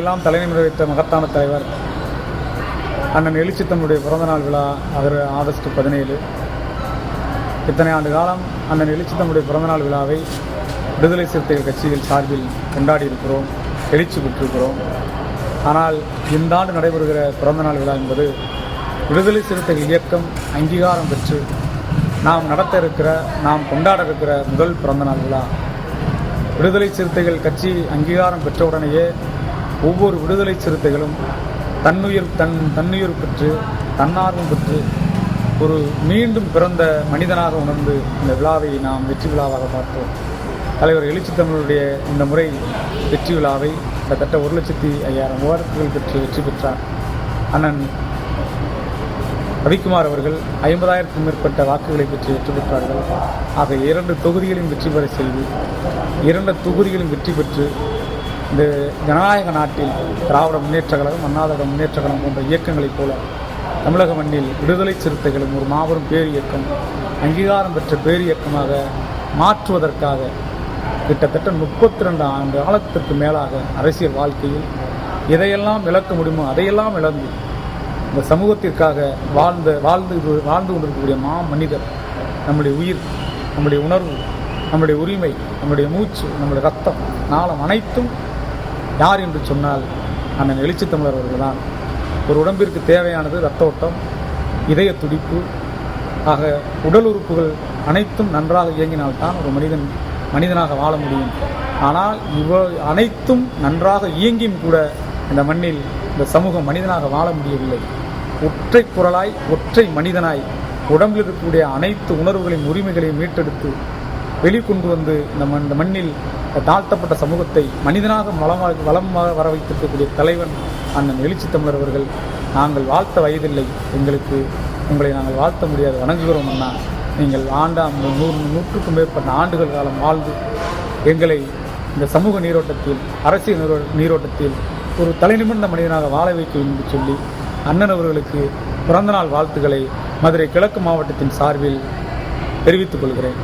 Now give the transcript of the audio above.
எல்லாம் தலைமை வைத்த மகத்தான தலைவர் அண்ணன் எழுச்சித்தனுடைய பிறந்தநாள் விழா அவர் ஆகஸ்ட் பதினேழு. இத்தனை ஆண்டு காலம் அண்ணன் எழுச்சித்தனுடைய பிறந்தநாள் விழாவை விடுதலை சிறுத்தைகள் கட்சிகள் சார்பில் கொண்டாடி இருக்கிறோம் எழுச்சி பெற்றிருக்கிறோம். ஆனால் இந்த ஆண்டு நடைபெறுகிற பிறந்தநாள் விழா என்பது விடுதலை சிறுத்தைகள் இயக்கம் அங்கீகாரம் பெற்று நாம் நடத்த இருக்கிற நாம் கொண்டாட இருக்கிற முதல் பிறந்தநாள் விழா. விடுதலை சிறுத்தைகள் கட்சி அங்கீகாரம் பெற்றவுடனேயே ஒவ்வொரு விடுதலை சிறுத்தைகளும் தன்னுயிர் தன் தன்னுயிர் பெற்று தன்னார்வம் பெற்று ஒரு மீண்டும் பிறந்த மனிதனாக உணர்ந்து இந்த விழாவை நாம் வெற்றி விழாவாக பார்த்தோம். தலைவர் எழுச்சி தமிழருடைய இந்த முறை வெற்றி விழாவை கிட்டத்தட்ட ஒரு லட்சத்தி ஐயாயிரம் மூவாயிரத்துகள் பெற்று வெற்றி பெற்றார். அண்ணன் ரவிக்குமார் அவர்கள் ஐம்பதாயிரத்துக்கும் மேற்பட்ட வாக்குகளை பெற்று வெற்றி பெற்றார்கள். ஆக இரண்டு தொகுதிகளையும் வெற்றி பெற செய்து இரண்டு தொகுதிகளும் வெற்றி பெற்று இந்த ஜனநாயக நாட்டில் திராவிட முன்னேற்ற கழகம் அண்ணாதிராவிட முன்னேற்ற கழகம் போன்ற இயக்கங்களைப் போல தமிழக மண்ணில் விடுதலை சிறுத்தைகளும் ஒரு மாபெரும் பேரியக்கம் அங்கீகாரம் பெற்ற பேரியக்கமாக மாற்றுவதற்காக கிட்டத்தட்ட முப்பத்தி ரெண்டு ஆண்டு காலத்திற்கு மேலாக அரசியல் வாழ்க்கையில் எதையெல்லாம் இழக்க முடியுமோ அதையெல்லாம் இழந்து இந்த சமூகத்திற்காக வாழ்ந்த வாழ்ந்து வாழ்ந்து கொண்டிருக்கக்கூடிய மா மனிதர் நம்முடைய உயிர் நம்முடைய உணர்வு நம்முடைய உரிமை நம்முடைய மூச்சு நம்முடைய ரத்தம் நாளம் அனைத்தும் யார் என்று சொன்னால் அண்ணன் எழுச்சி தமிழர் அவர்கள் தான் ஒரு உடம்பிற்கு தேவையானது ரத்த ஓட்டம் இதய துடிப்பு. ஆக உடல் உறுப்புகள் அனைத்தும் நன்றாக இயங்கினால்தான் ஒரு மனிதன் மனிதனாக வாழ முடியும். ஆனால் இவ அனைத்தும் நன்றாக இயங்கியும் கூட இந்த மண்ணில் இந்த சமூகம் மனிதனாக வாழ முடியவில்லை. ஒற்றை குரலாய் ஒற்றை மனிதனாய் உடம்பில் இருக்கக்கூடிய அனைத்து உணர்வுகளின் உரிமைகளையும் மீட்டெடுத்து வெளிக்கொண்டு வந்து இந்த மண் இந்த மண்ணில் தாழ்த்தப்பட்ட சமூகத்தை மனிதனாக வளமாக வளமாக வர வைத்திருக்கக்கூடிய தலைவன் அண்ணன் எழுச்சி தமிழர் அவர்கள் நாங்கள் வாழ்த்த வயதில்லை. எங்களுக்கு உங்களை நாங்கள் வாழ்த்த முடியாது. வணங்குகிறோம் அண்ணா. நீங்கள் ஆண்டாம் நூறு நூற்றுக்கும் மேற்பட்ட ஆண்டுகள் காலம் வாழ்ந்து எங்களை இந்த சமூக நீரோட்டத்தில் அரசியல் நீரோ நீரோட்டத்தில் ஒரு தலைநிமிர்ந்த மனிதனாக வாழ வைக்க என்று சொல்லி அண்ணன் அவர்களுக்கு பிறந்தநாள் வாழ்த்துக்களை மதுரை கிழக்கு மாவட்டத்தின் சார்பில் தெரிவித்துக் கொள்கிறேன்.